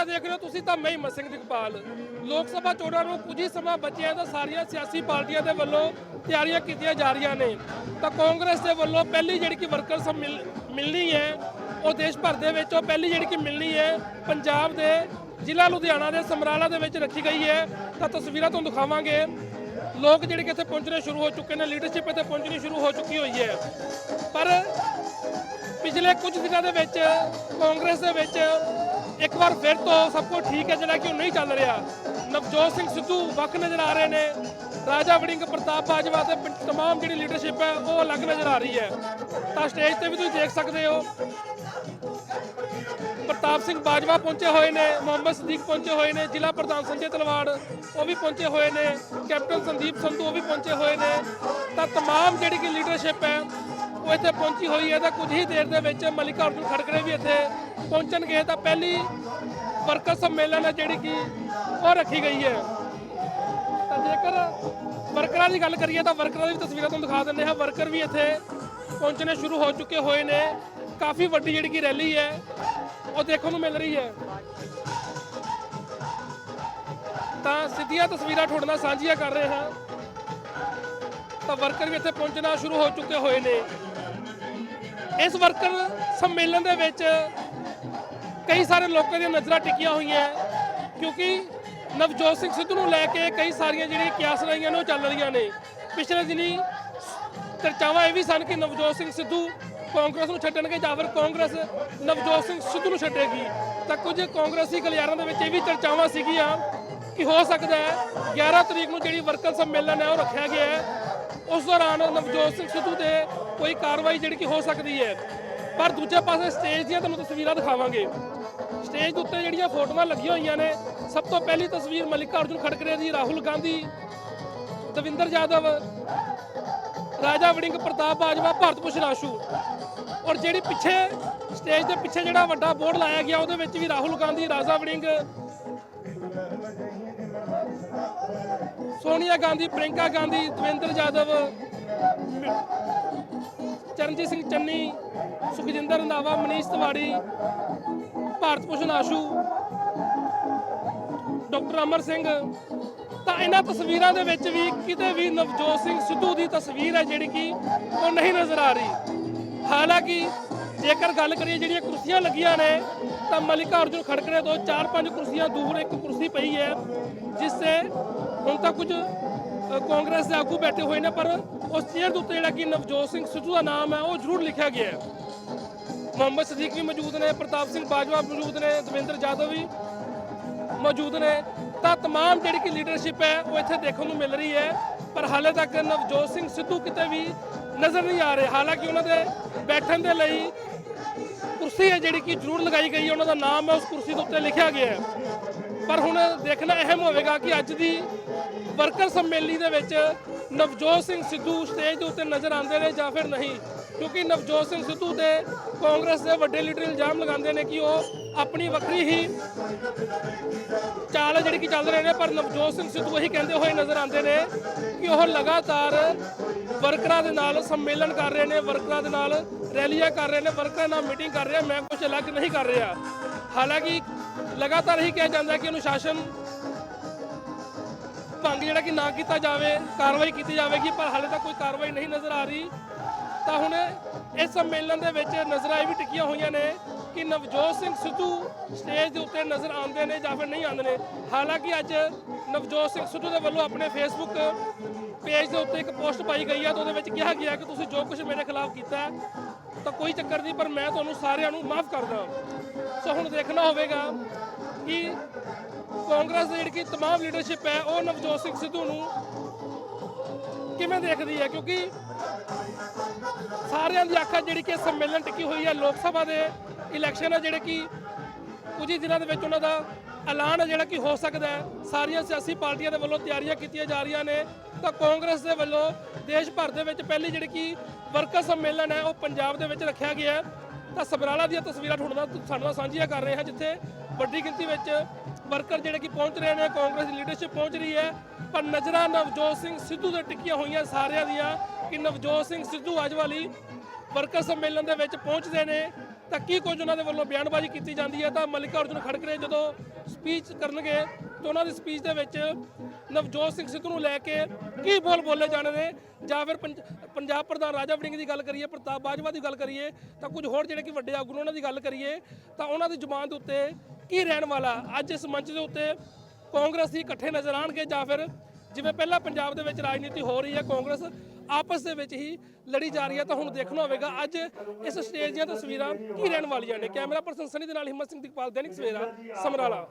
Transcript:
ਤਸਵੀਰਾਂ ਦੇਖ ਰਹੇ ਹੋ ਤੁਸੀਂ ਤਾਂ ਮੈਂ ਹਿੰਮਤ ਸਿੰਘ ਦਿਗਪਾਲ। ਲੋਕ ਸਭਾ ਚੋਣਾਂ ਨੂੰ ਕੁਝ ਹੀ ਸਮਾਂ ਬਚਿਆ ਤਾਂ ਸਾਰੀਆਂ ਸਿਆਸੀ ਪਾਰਟੀਆਂ ਦੇ ਵੱਲੋਂ ਤਿਆਰੀਆਂ ਕੀਤੀਆਂ ਜਾ ਰਹੀਆਂ ਨੇ। ਤਾਂ ਕਾਂਗਰਸ ਦੇ ਵੱਲੋਂ ਪਹਿਲੀ ਜਿਹੜੀ ਕਿ ਵਰਕਰ ਸਭ ਮਿਲ- ਮਿਲਣੀ ਹੈ, ਉਹ ਦੇਸ਼ ਭਰ ਦੇ ਵਿੱਚ ਉਹ ਪਹਿਲੀ ਜਿਹੜੀ ਕਿ ਮਿਲਣੀ ਹੈ, ਪੰਜਾਬ ਦੇ ਜ਼ਿਲ੍ਹਾ ਲੁਧਿਆਣਾ ਦੇ ਸਮਰਾਲਾ ਦੇ ਵਿੱਚ ਰੱਖੀ ਗਈ ਹੈ। ਤਾਂ ਤਸਵੀਰਾਂ ਤੁਹਾਨੂੰ ਦਿਖਾਵਾਂਗੇ। ਲੋਕ ਜਿਹੜੇ ਕਿ ਇੱਥੇ ਪਹੁੰਚਣੇ ਸ਼ੁਰੂ ਹੋ ਚੁੱਕੇ ਨੇ ਲੀਡਰਸ਼ਿਪ ਇੱਥੇ ਪਹੁੰਚਣੀ ਸ਼ੁਰੂ ਹੋ ਚੁੱਕੀ ਹੋਈ ਹੈ। ਪਰ ਪਿਛਲੇ ਕੁਝ ਦਿਨਾਂ ਦੇ ਵਿੱਚ ਕਾਂਗਰਸ ਦੇ ਵਿੱਚ ਇੱਕ ਵਾਰ ਫਿਰ ਤੋਂ ਸਭ ਕੁਝ ਠੀਕ ਹੈ, ਜਿਹੜਾ ਕਿ ਉਹ ਨਹੀਂ ਚੱਲ ਰਿਹਾ। ਨਵਜੋਤ ਸਿੰਘ ਸਿੱਧੂ ਵੱਖ ਨਜ਼ਰ ਆ ਰਹੇ ਨੇ। ਰਾਜਾ ਵੜਿੰਗ ਪ੍ਰਤਾਪ ਬਾਜਵਾ ਤੇ ਪ- ਤਮਾਮ ਜਿਹੜੀ ਲੀਡਰਸ਼ਿਪ ਹੈ, ਉਹ ਅਲੱਗ ਨਜ਼ਰ ਆ ਰਹੀ ਹੈ। ਤਾਂ ਸਟੇਜ ਤੇ ਵੀ ਤੁਸੀਂ ਦੇਖ ਸਕਦੇ ਹੋ। ਪ੍ਰਤਾਪ ਸਿੰਘ ਬਾਜਵਾ ਪਹੁੰਚੇ ਹੋਏ ਨੇ, ਮੁਹੰਮਦ ਸਦੀਕ ਪਹੁੰਚੇ ਹੋਏ ਨੇ, ਜ਼ਿਲ੍ਹਾ ਪ੍ਰਧਾਨ ਸੰਜੇ ਤਲਵਾੜ, ਉਹ ਵੀ ਪਹੁੰਚੇ ਹੋਏ ਨੇ, ਕੈਪਟਨ ਸੰਦੀਪ ਸੰਧੂ ਉਹ ਵੀ ਪਹੁੰਚੇ ਹੋਏ ਨੇ। ਤਾਂ ਤਮਾਮ ਜਿਹੜੀ ਕਿ ਲੀਡਰਸ਼ਿਪ ਹੈ ਉਹ ਇੱਥੇ ਪਹੁੰਚੀ ਹੋਈ ਹੈ ਤਾਂ ਕੁਝ ਹੀ ਦੇਰ ਦੇ ਵਿੱਚ ਮਲਿਕਾ ਅਰਜੁਨ ਖੜਕਰੇ ਵੀ ਇੱਥੇ ਪਹੁੰਚਣਗੇ। ਤਾਂ ਪਹਿਲੀ ਵਰਕਰ ਸੰਮੇਲਨ ਹੈ ਜਿਹੜੀ ਕਿ ਉਹ ਰੱਖੀ ਗਈ ਹੈ। ਤਾਂ ਜੇਕਰ ਵਰਕਰਾਂ ਦੀ ਗੱਲ ਕਰੀਏ ਤਾਂ ਵਰਕਰਾਂ ਦੀ ਵੀ ਤਸਵੀਰਾਂ ਤੁਹਾਨੂੰ ਦਿਖਾ ਦਿੰਦੇ ਹਾਂ। ਵਰਕਰ ਵੀ ਇੱਥੇ ਪਹੁੰਚਣੇ ਸ਼ੁਰੂ ਹੋ ਚੁੱਕੇ ਹੋਏ ਨੇ। ਕਾਫੀ ਵੱਡੀ ਜਿਹੜੀ ਕਿ ਰੈਲੀ ਹੈ, ਉਹ ਦੇਖਣ ਨੂੰ ਮਿਲ ਰਹੀ ਹੈ। ਤਾਂ ਸਿੱਧੀਆਂ ਤਸਵੀਰਾਂ ਤੁਹਾਡੇ ਨਾਲ ਸਾਂਝੀਆਂ ਕਰ ਰਹੇ ਹਾਂ। ਤਾਂ ਵਰਕਰ ਵੀ ਇੱਥੇ ਪਹੁੰਚਣਾ ਸ਼ੁਰੂ ਹੋ ਚੁੱਕੇ ਹੋਏ ਨੇ। ਇਸ ਵਰਕਰ ਸੰਮੇਲਨ ਦੇ ਵਿੱਚ ਕਈ ਸਾਰੇ ਲੋਕਾਂ ਦੀਆਂ ਨਜ਼ਰਾਂ ਟਿਕੀਆਂ ਹੋਈਆਂ ਕਿਉਂਕਿ ਨਵਜੋਤ ਸਿੰਘ ਸਿੱਧੂ ਨੂੰ ਲੈ ਕੇ ਕਈ ਸਾਰੀਆਂ ਜਿਹੜੀਆਂ ਕਿਆਸ ਰਹੀਆਂ ਨੇ, ਉਹ ਚੱਲ ਰਹੀਆਂ ਨੇ। ਪਿਛਲੇ ਦਿਨੀ ਚਰਚਾਵਾਂ ਇਹ ਵੀ ਸਨ ਕਿ ਨਵਜੋਤ ਸਿੰਘ ਸਿੱਧੂ ਕਾਂਗਰਸ ਨੂੰ ਛੱਡਣਗੇ ਜਾਂ ਫਿਰ ਕਾਂਗਰਸ ਨਵਜੋਤ ਸਿੰਘ ਸਿੱਧੂ ਨੂੰ ਛੱਡੇਗੀ। ਤਾਂ ਕੁਝ ਕਾਂਗਰਸੀ ਗਲਿਆਰਾਂ ਦੇ ਵਿੱਚ ਇਹ ਵੀ ਚਰਚਾਵਾਂ ਸੀਗੀਆਂ ਕਿ ਹੋ ਸਕਦਾ ਹੈ 11 ਤਰੀਕ ਨੂੰ ਜਿਹੜੀ ਵਰਕਰ ਸੰਮੇਲਨ ਹੈ, ਉਹ ਰੱਖਿਆ ਗਿਆ ਹੈ। ਉਸ ਦੌਰਾਨ ਨਵਜੋਤ ਸਿੰਘ ਸਿੱਧੂ ਤੇ ਕੋਈ ਕਾਰਵਾਈ ਜਿਹੜੀ ਕਿ ਹੋ ਸਕਦੀ ਹੈ। ਪਰ ਦੂਜੇ ਪਾਸੇ ਸਟੇਜ ਦੀਆਂ ਤੁਹਾਨੂੰ ਤਸਵੀਰਾਂ ਦਿਖਾਵਾਂਗੇ। ਸਟੇਜ ਦੇ ਉੱਤੇ ਜਿਹੜੀਆਂ ਫੋਟੋਆਂ ਲੱਗੀਆਂ ਹੋਈਆਂ ਨੇ, ਸਭ ਤੋਂ ਪਹਿਲੀ ਤਸਵੀਰ ਮਲਿਕਾ ਅਰਜੁਨ ਖੜਕਰੇ ਦੀ, ਰਾਹੁਲ ਗਾਂਧੀ, ਦਵਿੰਦਰ ਯਾਦਵ, ਰਾਜਾ ਵੜਿੰਗ ਪ੍ਰਤਾਪ ਬਾਜਵਾ, ਭਾਰਤ ਭੂਸ਼ਣ ਆਸ਼ੂ। ਔਰ ਜਿਹੜੀ ਪਿੱਛੇ, ਸਟੇਜ ਦੇ ਪਿੱਛੇ ਜਿਹੜਾ ਵੱਡਾ ਬੋਰਡ ਲਾਇਆ ਗਿਆ, ਉਹਦੇ ਵਿੱਚ ਵੀ ਰਾਹੁਲ ਗਾਂਧੀ, ਰਾਜਾ ਵੜਿੰਗ ਸੋਨੀਆ ਗਾਂਧੀ ਪ੍ਰਿੰਕਾ ਗਾਂਧੀ, ਦਵਿੰਦਰ ਯਾਦਵ ਚਰਨਜੀਤ ਸਿੰਘ ਚੰਨੀ, ਸੁਖਜਿੰਦਰ ਰੰਧਾਵਾ, ਮਨੀਸ਼ ਤਿਵਾੜੀ, ਭਾਰਤ ਭੂਸ਼ਣ ਆਸ਼ੂ, ਡਾਕਟਰ ਅਮਰ ਸਿੰਘ। ਤਾਂ ਇਹਨਾਂ ਤਸਵੀਰਾਂ ਦੇ ਵਿੱਚ ਵੀ ਕਿਤੇ ਵੀ ਨਵਜੋਤ ਸਿੰਘ ਸਿੱਧੂ ਦੀ ਤਸਵੀਰ ਹੈ ਜਿਹੜੀ ਕਿ ਉਹ ਨਹੀਂ ਨਜ਼ਰ ਆ ਰਹੀ। ਹਾਲਾਂਕਿ ਜੇਕਰ ਗੱਲ ਕਰੀਏ ਜਿਹੜੀਆਂ ਕੁਰਸੀਆਂ ਲੱਗੀਆਂ ਨੇ, ਤਾਂ ਮਲਿਕਾ ਅਰਜੁਨ ਖੜਕੜੇ ਤੋਂ 4-5 ਕੁਰਸੀਆਂ ਦੂਰ ਇੱਕ ਕੁਰਸੀ ਪਈ ਹੈ, ਜਿਸ ਤੇ ਹੁਣ ਤਾਂ ਕੁਝ ਅ, ਕਾਂਗਰਸ ਦੇ ਆਗੂ ਬੈਠੇ ਹੋਏ ਨੇ ਪਰ ਉਸ ਚੇਅਰ ਦੇ ਉੱਤੇ ਜਿਹੜਾ ਕਿ ਨਵਜੋਤ ਸਿੰਘ ਸਿੱਧੂ ਦਾ ਨਾਮ ਹੈ ਉਹ ਜ਼ਰੂਰ ਲਿਖਿਆ ਗਿਆ ਹੈ ਮੁਹੰਮਦ ਸਦੀਕ ਵੀ ਮੌਜੂਦ ਨੇ ਪ੍ਰਤਾਪ ਸਿੰਘ ਬਾਜਵਾ ਮੌਜੂਦ ਨੇ ਦਵਿੰਦਰ ਜਾਦਵ ਵੀ ਮੌਜੂਦ ਨੇ ਤਾਂ तमाम ਜਿਹੜੀ ਕਿ ਲੀਡਰਸ਼ਿਪ ਹੈ ਉਹ ਇੱਥੇ ਦੇਖਣ ਨੂੰ ਮਿਲ ਰਹੀ ਹੈ ਪਰ ਹਾਲੇ ਤੱਕ ਨਵਜੋਤ ਸਿੰਘ ਸਿੱਧੂ ਕਿਤੇ ਵੀ ਨਜ਼ਰ ਨਹੀਂ ਆ ਰਹੇ ਹਾਲਾਂਕਿ ਉਹਨਾਂ ਦੇ ਬੈਠਣ ਦੇ ਲਈ ਕੁਰਸੀ ਹੈ ਜਿਹੜੀ ਕਿ ਜ਼ਰੂਰ ਲਗਾਈ ਗਈ ਹੈ ਉਹਨਾਂ ਦਾ ਨਾਮ ਹੈ ਉਸ ਕੁਰਸੀ ਦੇ ਉੱਤੇ ਲਿਖਿਆ ਗਿਆ ਹੈ ਪਰ ਹੁਣ ਦੇਖਣਾ ਅਹਿਮ ਹੋਵੇਗਾ ਕਿ ਅੱਜ ਦੀ ਵਰਕਰ ਸੰਮੇਲਨੀ ਦੇ ਵਿੱਚ ਨਵਜੋਤ ਸਿੰਘ ਸਿੱਧੂ ਸਟੇਜ ਦੇ ਉੱਤੇ ਨਜ਼ਰ ਆਉਂਦੇ ਨੇ ਜਾਂ ਫਿਰ ਨਹੀਂ? ਕਿਉਂਕਿ ਨਵਜੋਤ ਸਿੰਘ ਸਿੱਧੂ ਤੇ ਕਾਂਗਰਸ ਦੇ ਵੱਡੇ ਲੀਡਰ ਇਲਜ਼ਾਮ ਲਗਾਉਂਦੇ ਨੇ ਕਿ ਉਹ ਆਪਣੀ ਵੱਖਰੀ ਹੀ ਚਾਲ ਹੈ ਜਿਹੜੀ ਕਿ ਚੱਲ ਰਹੇ ਨੇ, ਪਰ ਨਵਜੋਤ ਸਿੰਘ ਸਿੱਧੂ ਇਹੀ ਕਹਿੰਦੇ ਹੋਏ ਨਜ਼ਰ ਆਉਂਦੇ ਨੇ ਕਿ ਉਹ ਲਗਾਤਾਰ ਵਰਕਰਾਂ ਦੇ ਨਾਲ ਸੰਮੇਲਨ ਕਰ ਰਹੇ ਨੇ, ਵਰਕਰਾਂ ਦੇ ਨਾਲ ਰੈਲੀਆਂ ਕਰ ਰਹੇ ਨੇ, ਵਰਕਰਾਂ ਨਾਲ ਮੀਟਿੰਗ ਕਰ ਰਿਹਾ। ਮੈਂ ਕੁਝ ਅਲੱਗ ਨਹੀਂ ਕਰ ਰਿਹਾ। ਹਾਲਾਂਕਿ ਲਗਾਤਾਰ ਹੀ ਕਿਹਾ ਜਾਂਦਾ ਕਿ ਅਨੁਸ਼ਾਸਨ ਭੰਗ ਜਿਹੜਾ ਕਿ ਨਾ ਕੀਤਾ ਜਾਵੇ, ਕਾਰਵਾਈ ਕੀਤੀ ਜਾਵੇਗੀ, ਪਰ ਹਾਲੇ ਤੱਕ ਕੋਈ ਕਾਰਵਾਈ ਨਹੀਂ ਨਜ਼ਰ ਆ ਰਹੀ। ਤਾਂ ਹੁਣ ਇਸ ਸੰਮੇਲਨ ਦੇ ਵਿੱਚ ਨਜ਼ਰਾਂ ਇਹ ਵੀ ਟਿਕੀਆਂ ਹੋਈਆਂ ਨੇ ਕਿ ਨਵਜੋਤ ਸਿੰਘ ਸਿੱਧੂ ਸਟੇਜ ਦੇ ਉੱਤੇ ਨਜ਼ਰ ਆਉਂਦੇ ਨੇ ਜਾਂ ਫਿਰ ਨਹੀਂ ਆਉਂਦੇ ਨੇ ਹਾਲਾਂਕਿ ਅੱਜ ਨਵਜੋਤ ਸਿੰਘ ਸਿੱਧੂ ਦੇ ਵੱਲੋਂ ਆਪਣੇ ਫੇਸਬੁੱਕ ਪੇਜ ਦੇ ਉੱਤੇ ਇੱਕ ਪੋਸਟ ਪਾਈ ਗਈ ਹੈ ਤਾਂ ਉਹਦੇ ਵਿੱਚ ਕਿਹਾ ਗਿਆ ਕਿ ਤੁਸੀਂ ਜੋ ਕੁਝ ਮੇਰੇ ਖਿਲਾਫ ਕੀਤਾ ਹੈ, ਤਾਂ ਕੋਈ ਚੱਕਰ ਨਹੀਂ ਪਰ ਮੈਂ ਤੁਹਾਨੂੰ ਸਾਰਿਆਂ ਨੂੰ ਮਾਫ ਕਰਦਾ ਸੋ ਹੁਣ ਦੇਖਣਾ ਹੋਵੇਗਾ ਕਿ ਕਾਂਗਰਸ ਦੀ ਜਿਹੜੀ ਕਿ तमाम ਲੀਡਰਸ਼ਿਪ ਹੈ ਉਹ ਨਵਜੋਤ ਸਿੰਘ ਸਿੱਧੂ ਨੂੰ ਕਿਵੇਂ ਦੇਖਦੀ ਹੈ ਕਿਉਂਕਿ ਸਾਰਿਆਂ ਦੀ ਅੱਖਾਂ ਜਿਹੜੀ ਕਿ ਸੰਮੇਲਨ ਟਿਕੀ ਹੋਈ ਹੈ ਲੋਕ ਸਭਾ ਦੇ ਇਲੈਕਸ਼ਨ ਹੈ ਜਿਹੜੇ ਕਿ ਕੁਝ ਹੀ ਦਿਨਾਂ ਦੇ ਵਿੱਚ ਉਹਨਾਂ ਦਾ ਐਲਾਨ ਹੈ ਜਿਹੜਾ ਕਿ ਹੋ ਸਕਦਾ ਹੈ। ਸਾਰੀਆਂ ਸਿਆਸੀ ਪਾਰਟੀਆਂ ਦੇ ਵੱਲੋਂ ਤਿਆਰੀਆਂ ਕੀਤੀਆਂ ਜਾ ਰਹੀਆਂ ਨੇ। ਤਾਂ ਕਾਂਗਰਸ ਦੇ ਵੱਲੋਂ ਦੇਸ਼ ਭਰ ਦੇ ਵਿੱਚ ਪਹਿਲੀ ਜਿਹੜੀ ਕਿ ਵਰਕਰ ਸੰਮੇਲਨ ਹੈ, ਉਹ ਪੰਜਾਬ ਦੇ ਵਿੱਚ ਰੱਖਿਆ ਗਿਆ ਹੈ। ਤਾਂ ਸਬਰਾਲਾ ਦੀਆਂ ਤਸਵੀਰਾਂ ਤੁਹਾਡੇ ਨਾਲ ਸਾਡੇ ਨਾਲ ਸਾਂਝੀਆਂ ਕਰ ਰਹੇ ਹਾਂ, ਜਿੱਥੇ ਵੱਡੀ ਗਿਣਤੀ ਵਿੱਚ ਵਰਕਰ ਜਿਹੜੇ ਕਿ ਪਹੁੰਚ ਰਹੇ ਨੇ, ਕਾਂਗਰਸ ਦੀ ਲੀਡਰਸ਼ਿਪ ਪਹੁੰਚ ਰਹੀ ਹੈ। ਪਰ ਨਜ਼ਰਾਂ ਨਵਜੋਤ ਸਿੰਘ ਸਿੱਧੂ ਦੇ ਟਿੱਕੀਆਂ ਹੋਈਆਂ ਸਾਰਿਆਂ ਦੀਆਂ ਕਿ ਨਵਜੋਤ ਸਿੰਘ ਸਿੱਧੂ ਅੱਜ ਵਾਲੀ ਵਰਕਰ ਸੰਮੇਲਨ ਦੇ ਵਿੱਚ ਪਹੁੰਚਦੇ ਨੇ। ਤਾਂ ਕੀ ਕੁਝ ਉਹਨਾਂ ਦੇ ਵੱਲੋਂ ਬਿਆਨਬਾਜ਼ੀ ਕੀਤੀ ਜਾਂਦੀ ਹੈ? ਤਾਂ ਮਲਿਕਾ ਅਰਜੁਨ ਖੜਕਰੇ ਜਦੋਂ ਸਪੀਚ ਕਰਨਗੇ, ਤਾਂ ਉਹਨਾਂ ਦੀ ਸਪੀਚ ਦੇ ਵਿੱਚ ਨਵਜੋਤ ਸਿੰਘ ਸਿੱਧੂ ਨੂੰ ਲੈ ਕੇ ਕੀ ਬੋਲ ਬੋਲੇ ਜਾਣੇ ਨੇ? ਜਾਂ ਫਿਰ ਪੰਜਾਬ ਪ੍ਰਧਾਨ ਰਾਜਾ ਵੜਿੰਗ ਦੀ ਗੱਲ ਕਰੀਏ, ਪ੍ਰਤਾਪ ਬਾਜਵਾ ਦੀ ਗੱਲ ਕਰੀਏ, ਤਾਂ ਕੁਝ ਹੋਰ ਜਿਹੜੇ ਕਿ ਵੱਡੇ ਆਗੂ ਉਹਨਾਂ ਦੀ ਗੱਲ ਕਰੀਏ, ਤਾਂ ਉਹਨਾਂ ਦੀ ਜ਼ੁਬਾਨ ਦੇ ਉੱਤੇ ਕੀ ਰਹਿਣ ਵਾਲਾ? ਅੱਜ ਇਸ ਮੰਚ ਦੇ ਉੱਤੇ ਕਾਂਗਰਸ ਹੀ ਇਕੱਠੇ ਨਜ਼ਰ ਆਣਗੇ ਜਾਂ ਫਿਰ ਜਿਵੇਂ ਪਹਿਲਾਂ ਪੰਜਾਬ ਦੇ ਵਿੱਚ ਰਾਜਨੀਤੀ ਹੋ ਰਹੀ ਹੈ, ਕਾਂਗਰਸ ਆਪਸ ਦੇ ਵਿੱਚ ਹੀ ਲੜੀ ਜਾ ਰਹੀ ਹੈ। ਤਾਂ ਹੁਣ ਦੇਖਣਾ ਹੋਵੇਗਾ, ਅੱਜ ਇਸ ਸਟੇਜ ਦੀਆਂ ਤਸਵੀਰਾਂ ਕੀ ਰਹਿਣ ਵਾਲੀਆਂ ਨੇ। ਕੈਮਰਾ ਪਰਸਨ ਸਨੀ ਦੇ ਨਾਲ ਹਿੰਮਤ ਸਿੰਘ ਦੀਪਾਲ, ਦੈਨਿਕ ਸਵੇਰਾ, ਸਮਰਾਲਾ।